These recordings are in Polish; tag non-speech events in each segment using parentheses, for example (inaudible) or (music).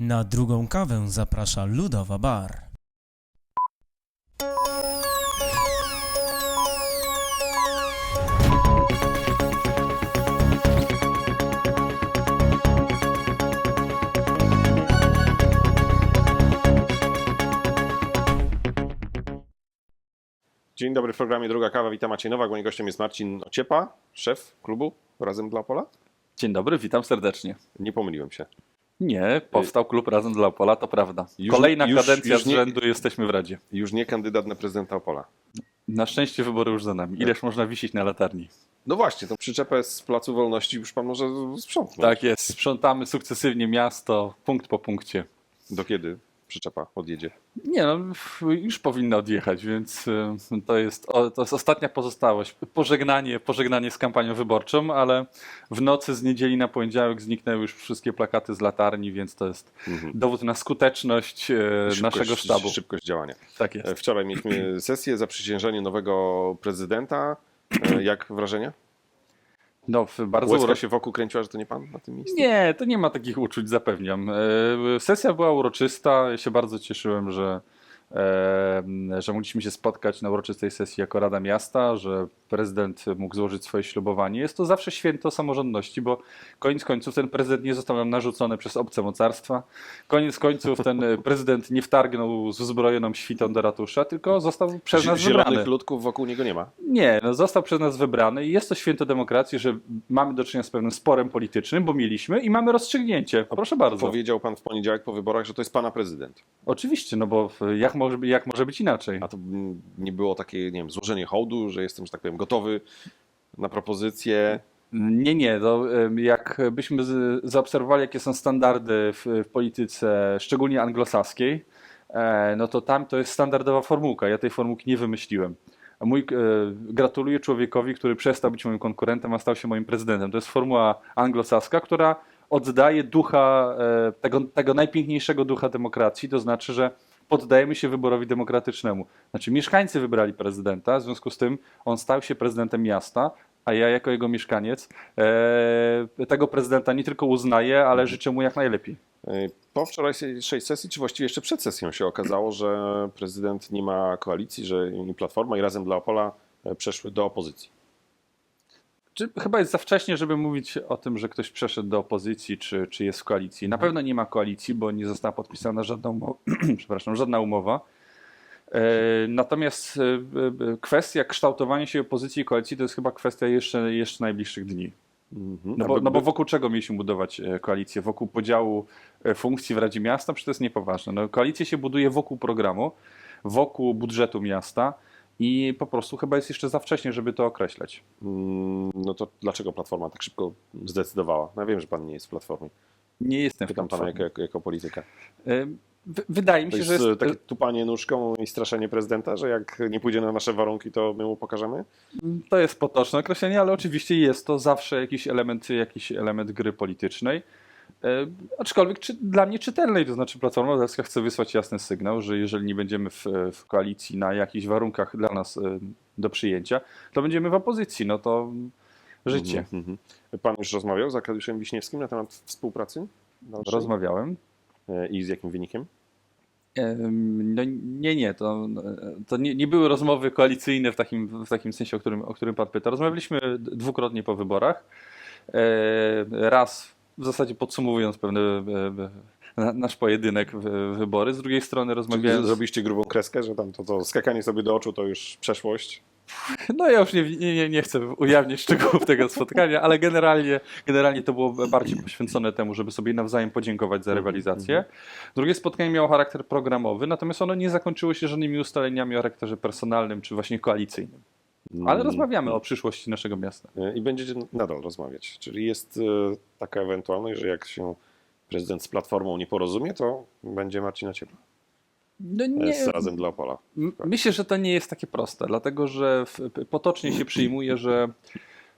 Na drugą kawę zaprasza Ludowa Bar. Dzień dobry w programie Druga Kawa. Witam Maciej Nowak. Moim gościem jest Marcin Ociepa, szef klubu Razem dla Opola. Dzień dobry, witam serdecznie. Nie pomyliłem się. Nie, powstał klub Razem dla Opola, to prawda. Już- Kolejna już- kadencja już z nie- rzędu jesteśmy w Radzie. Już nie kandydat na prezydenta Opola. Na szczęście wybory już za nami. Ileż można wisieć na latarni? No właśnie, tą przyczepę z Placu Wolności już pan może sprzątnąć. Tak jest, sprzątamy sukcesywnie miasto, punkt po punkcie. Do kiedy przyczepa odjedzie? Nie no, już powinna odjechać, więc y, to jest, to jest ostatnia pozostałość. Pożegnanie, pożegnanie z kampanią wyborczą, ale w nocy z niedzieli na poniedziałek zniknęły już wszystkie plakaty z latarni, więc to jest Mhm. dowód na skuteczność y, naszego sztabu. Szybkość działania. Tak jest. E, Wczoraj mieliśmy sesję, zaprzysiężenie nowego prezydenta. E, Jak wrażenia? No, bardzo Łezka uro- się wokół kręciła, że to nie pan na tym miejscu? Nie, to nie ma takich uczuć, zapewniam. E, Sesja była uroczysta. Ja się bardzo cieszyłem, że, że mogliśmy się spotkać na uroczystej sesji jako Rada Miasta, że prezydent mógł złożyć swoje ślubowanie. Jest to zawsze święto samorządności, bo koniec końców ten prezydent nie został nam narzucony przez obce mocarstwa. Koniec końców ten (laughs) prezydent nie wtargnął z uzbrojoną świtą do ratusza, tylko został przez nas Zielonych wybrany. ludków wokół niego nie ma. Nie, no został przez nas wybrany i jest to święto demokracji, że mamy do czynienia z pewnym sporem politycznym, bo mieliśmy i mamy rozstrzygnięcie. Proszę bardzo. Powiedział pan w poniedziałek po wyborach, że to jest pana prezydent. Oczywiście, no bo jak może, jak może być inaczej? A to nie było takie, nie wiem, złożenie hołdu, że jestem, że tak powiem, gotowy na propozycję. Nie, nie, to em, jak byśmy z- zaobserwowali, jakie są standardy w, w polityce, szczególnie anglosaskiej, e, no to tam to jest standardowa formułka. Ja tej formułki nie wymyśliłem. Mój, e, gratuluję człowiekowi, który przestał być moim konkurentem, a stał się moim prezydentem. To jest formuła anglosaska, która oddaje ducha, e, tego, tego najpiękniejszego ducha demokracji, to znaczy, że poddajemy się wyborowi demokratycznemu. Znaczy mieszkańcy wybrali prezydenta, w związku z tym on stał się prezydentem miasta, a ja jako jego mieszkaniec e, tego prezydenta nie tylko uznaję, ale życzę mu jak najlepiej. Y, Po wczorajszej sesji, czy właściwie jeszcze przed sesją się okazało, że prezydent nie ma koalicji, że Platforma i Razem dla Opola e, przeszły do opozycji. Czy chyba jest za wcześnie, żeby mówić o tym, że ktoś przeszedł do opozycji, czy, czy jest w koalicji? Na pewno nie ma koalicji, bo nie została podpisana żadna umowa. (clears throat) przepraszam, żadna umowa. E, Natomiast e, e, kwestia kształtowania się opozycji i koalicji to jest chyba kwestia jeszcze, jeszcze najbliższych dni. No bo, Aby- no bo wokół czego mieliśmy budować koalicję? Wokół podziału funkcji w Radzie Miasta? Przecież to jest niepoważne. No, koalicję się buduje wokół programu, wokół budżetu miasta i po prostu chyba jest jeszcze za wcześnie, żeby to określać. Mm, No to dlaczego Platforma tak szybko zdecydowała? No ja wiem, że pan nie jest w Platformie. Nie jestem w Pytam pana platformie. jako, jako, jako polityka. E, wy- Wydaje mi się, jest, że e, jest, takie tupanie nóżką i straszenie prezydenta, że jak nie pójdzie na nasze warunki, to my mu pokażemy? to jest potoczne określenie, ale oczywiście jest to zawsze jakiś element, jakiś element gry politycznej. E, aczkolwiek czy, dla mnie czytelnej, to znaczy Platforma Obywatelska chce wysłać jasny sygnał, że jeżeli nie będziemy w, w koalicji na jakichś warunkach dla nas e, do przyjęcia, to będziemy w opozycji. No to życie. Mhm, mhm. Pan już rozmawiał z Arkadiuszem Wiśniewskim na temat współpracy? dalszej? Rozmawiałem. E, I z jakim wynikiem? Em, No nie, nie, to, to nie, nie były rozmowy koalicyjne w takim, w takim sensie, o którym, o którym Pan pyta. Rozmawialiśmy dwukrotnie po wyborach. Raz w zasadzie podsumowując pewne e, e, na- nasz pojedynek w- wybory. Z drugiej strony rozmawiałem. zrobiliście grubą kreskę, że tam to, to skakanie sobie do oczu to już przeszłość? No ja już nie, nie, nie chcę ujawnić szczegółów tego spotkania, ale generalnie, generalnie to było bardziej poświęcone temu, żeby sobie nawzajem podziękować za rywalizację. Drugie spotkanie miało charakter programowy, natomiast ono nie zakończyło się żadnymi ustaleniami o charakterze personalnym czy właśnie koalicyjnym. Ale Mm. rozmawiamy o przyszłości naszego miasta. E, I będziecie nadal rozmawiać. Czyli jest e, taka ewentualność, że jak się prezydent z Platformą nie porozumie, to będzie Marcina Ciepła No e, nie, z Razem dla Opola. m- myślę, że to nie jest takie proste, dlatego że potocznie się przyjmuje, że,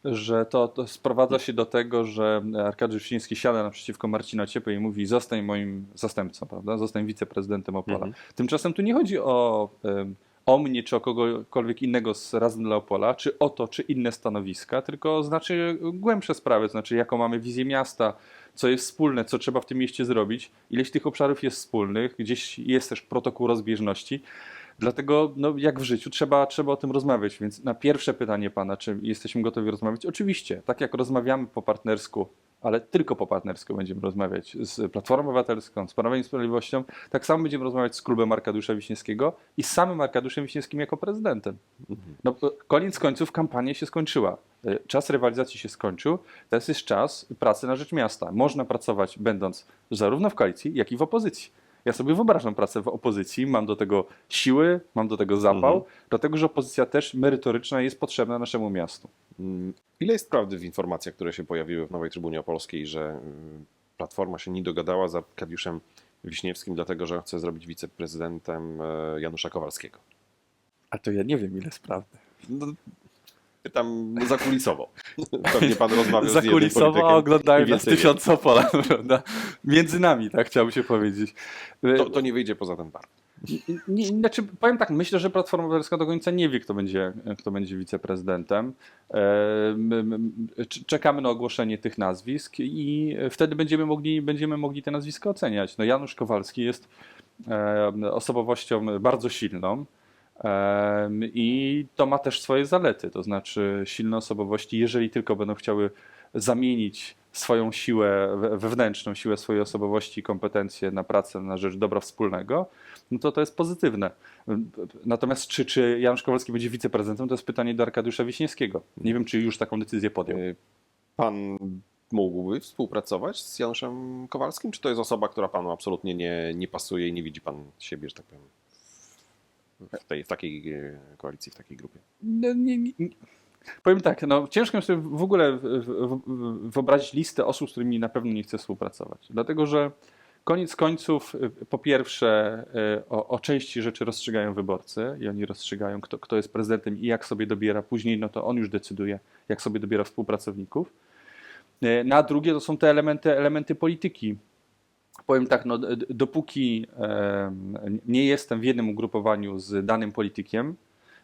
że to, to sprowadza się do tego, że Arkadiusz Wiśniewski siada naprzeciwko Marcina Ciepły i mówi zostań moim zastępcą, prawda? zostań wiceprezydentem Opola. Mhm. Tymczasem tu nie chodzi o, em, o mnie czy o kogokolwiek innego z Razem dla Opola, czy o to, czy inne stanowiska, tylko znaczy głębsze sprawy, znaczy jaką mamy wizję miasta, co jest wspólne, co trzeba w tym mieście zrobić, ileś tych obszarów jest wspólnych, gdzieś jest też protokół rozbieżności. Dlatego, no, jak w życiu, trzeba, trzeba o tym rozmawiać. Więc na pierwsze pytanie pana, czy jesteśmy gotowi rozmawiać? Oczywiście, tak jak rozmawiamy po partnersku, ale tylko po partnersku będziemy rozmawiać z Platformą Obywatelską, z Prawem i Sprawiedliwością, tak samo będziemy rozmawiać z klubem Arkadiusza Wiśniewskiego i z samym Arkadiuszem Wiśniewskim jako prezydentem. No, koniec końców kampania się skończyła. E, Czas rywalizacji się skończył. Teraz jest czas pracy na rzecz miasta. Można pracować będąc zarówno w koalicji, jak i w opozycji. Ja sobie wyobrażam pracę w opozycji, mam do tego siły, mam do tego zapał, Mhm. dlatego że opozycja też merytoryczna jest potrzebna naszemu miastu. Mm, Ile jest prawdy w informacjach, które się pojawiły w Nowej Trybunie Opolskiej, że mm, Platforma się nie dogadała z Arkadiuszem Wiśniewskim, dlatego że chce zrobić wiceprezydentem e, Janusza Kowalskiego? A to ja nie wiem, ile jest prawdy. No, pytam zakulisowo. (laughs) Pewnie pan rozmawiał z Zakulisowo, oglądają nas więcej wie. tysiące Opola, prawda? Między nami, tak chciałbym się powiedzieć. To, to nie wyjdzie poza ten bar. Nie, znaczy, powiem tak, myślę, że Platforma Obywatelska do końca nie wie, kto będzie, kto będzie wiceprezydentem. Czekamy na ogłoszenie tych nazwisk i wtedy będziemy mogli, będziemy mogli te nazwiska oceniać. No Janusz Kowalski jest osobowością bardzo silną. I to ma też swoje zalety, to znaczy silne osobowości, jeżeli tylko będą chciały zamienić swoją siłę we- wewnętrzną, siłę swojej osobowości i kompetencje na pracę na rzecz dobra wspólnego, no to to jest pozytywne. Natomiast czy, czy Janusz Kowalski będzie wiceprezydentem, to jest pytanie do Arkadiusza Wiśniewskiego. Nie wiem, czy już taką decyzję podjął. E, Pan mógłby współpracować z Januszem Kowalskim, czy to jest osoba, która panu absolutnie nie, nie pasuje i nie widzi pan siebie, że tak powiem, w, tej, w takiej e, koalicji, w takiej grupie? No, nie, nie, nie. Powiem tak, no, ciężko mi sobie w ogóle wyobrazić listę osób, z którymi na pewno nie chcę współpracować. Dlatego, że koniec końców, y, po pierwsze, y, o, o części rzeczy rozstrzygają wyborcy i oni rozstrzygają, kto, kto jest prezydentem i jak sobie dobiera. Później, no to on już decyduje, jak sobie dobiera współpracowników. Y, Na drugie to są te elementy, elementy polityki. Powiem tak, no, dopóki nie jestem w jednym ugrupowaniu z danym politykiem,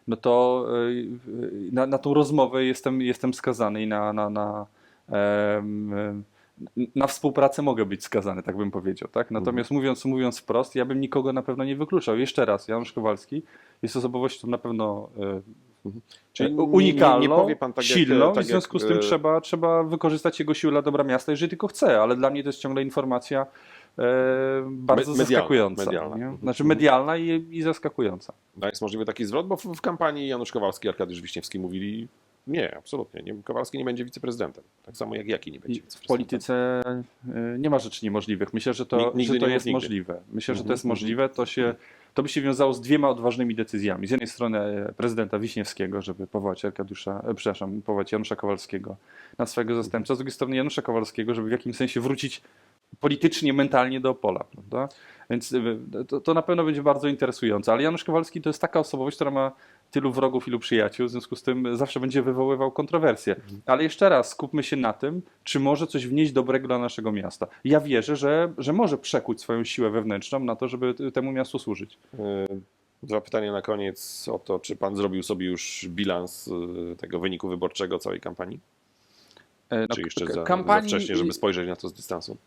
no to y, y, na, na tą rozmowę jestem, jestem skazany i na, na, na, na współpracę mogę być skazany, tak bym powiedział. Tak? Natomiast mówiąc, mówiąc wprost, ja bym nikogo na pewno nie wykluczał. Jeszcze raz, Janusz Kowalski jest osobowością na pewno e, Czyli nie- unikalną, nie- nie powie pan tak jak- silną tak i w związku jak, z tym e, trzeba, trzeba wykorzystać jego siłę dla dobra miasta, jeżeli tylko chce, ale dla mnie to jest ciągle informacja e, bardzo Me- medialna, zaskakująca. medialna. nie? Mhm. Znaczy medialna i, i zaskakująca. A jest możliwy taki zwrot, bo w, w kampanii Janusz Kowalski i Arkadiusz Wiśniewski mówili nie, absolutnie. Nie, Kowalski nie będzie wiceprezydentem. Tak samo jak Jaki nie będzie I w wiceprezydentem. polityce y, nie ma rzeczy niemożliwych. Myślę, że to, Nig- nigdy że to jest nigdy. możliwe. Myślę, że to Mhm, jest możliwe. To, się, to by się wiązało z dwiema odważnymi decyzjami. Z jednej strony e, prezydenta Wiśniewskiego, żeby powołać Arkadiusza, e, przepraszam, powołać Janusza Kowalskiego na swojego zastępcę, z drugiej strony Janusza Kowalskiego, żeby w jakimś sensie wrócić politycznie, mentalnie do Opola. Prawda? Więc y, to, to na pewno będzie bardzo interesujące. Ale Janusz Kowalski to jest taka osobowość, która ma tylu wrogów, ilu przyjaciół, w związku z tym zawsze będzie wywoływał kontrowersje. Ale jeszcze raz, skupmy się na tym, czy może coś wnieść dobrego dla naszego miasta. Ja wierzę, że, że może przekuć swoją siłę wewnętrzną na to, żeby temu miastu służyć. E, Dwa pytania na koniec o to, czy pan zrobił sobie już bilans tego wyniku wyborczego całej kampanii? E, no, Czy jeszcze za, kampanii- za wcześnie, żeby spojrzeć na to z dystansu?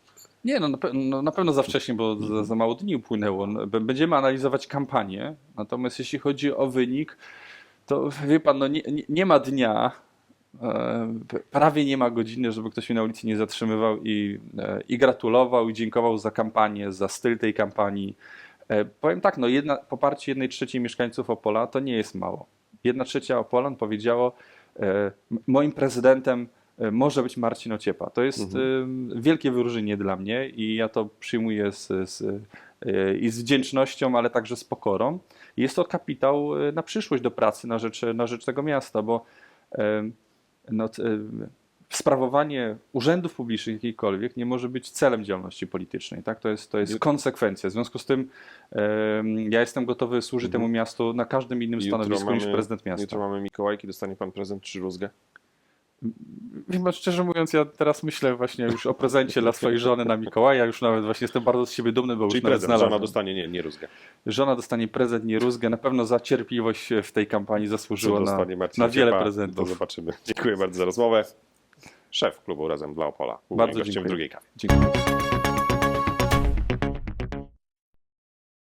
Nie, no na, pe- no na pewno za wcześnie, bo za, za mało dni upłynęło. No, Będziemy analizować kampanię, natomiast jeśli chodzi o wynik, to wie pan, no nie, nie, ma dnia, e, prawie nie ma godziny, żeby ktoś mnie na ulicy nie zatrzymywał i, e, i gratulował, i dziękował za kampanię, za styl tej kampanii. E, Powiem tak, no jedna, poparcie jednej trzeciej mieszkańców Opola to nie jest mało. Jedna trzecia Opolan powiedziało, moim prezydentem może być Marcin Ociepa. To jest e, wielkie wyróżnienie dla mnie i ja to przyjmuję z, z, e, i z wdzięcznością, ale także z pokorą. Jest to kapitał e, na przyszłość do pracy na rzecz, na rzecz tego miasta, bo e, no, e, sprawowanie urzędów publicznych jakiejkolwiek nie może być celem działalności politycznej. Tak? To, jest, to jest konsekwencja. W związku z tym ja jestem gotowy służyć Mhm. temu miastu na każdym innym Jutro stanowisku niż mamy- prezydent miasta. Jutro mamy Mikołajki, dostanie pan prezent czy rózgę? Chyba szczerze mówiąc, ja teraz myślę właśnie już o prezencie dla swojej żony na Mikołaja. Już nawet właśnie jestem bardzo z siebie dumny, bo Czyli już nawet prezent, żona znalazłem. dostanie, nie, nie rózgę. Żona dostanie prezent, nie rózgę. Na pewno za cierpliwość w tej kampanii zasłużyła na, dostanie Marcin na wiele Ciepa, To prezentów. zobaczymy. Dziękuję bardzo za rozmowę. Szef klubu Razem dla Opola. był Bardzo moim gościem w dziękuję. drugiej kawie. Dziękuję.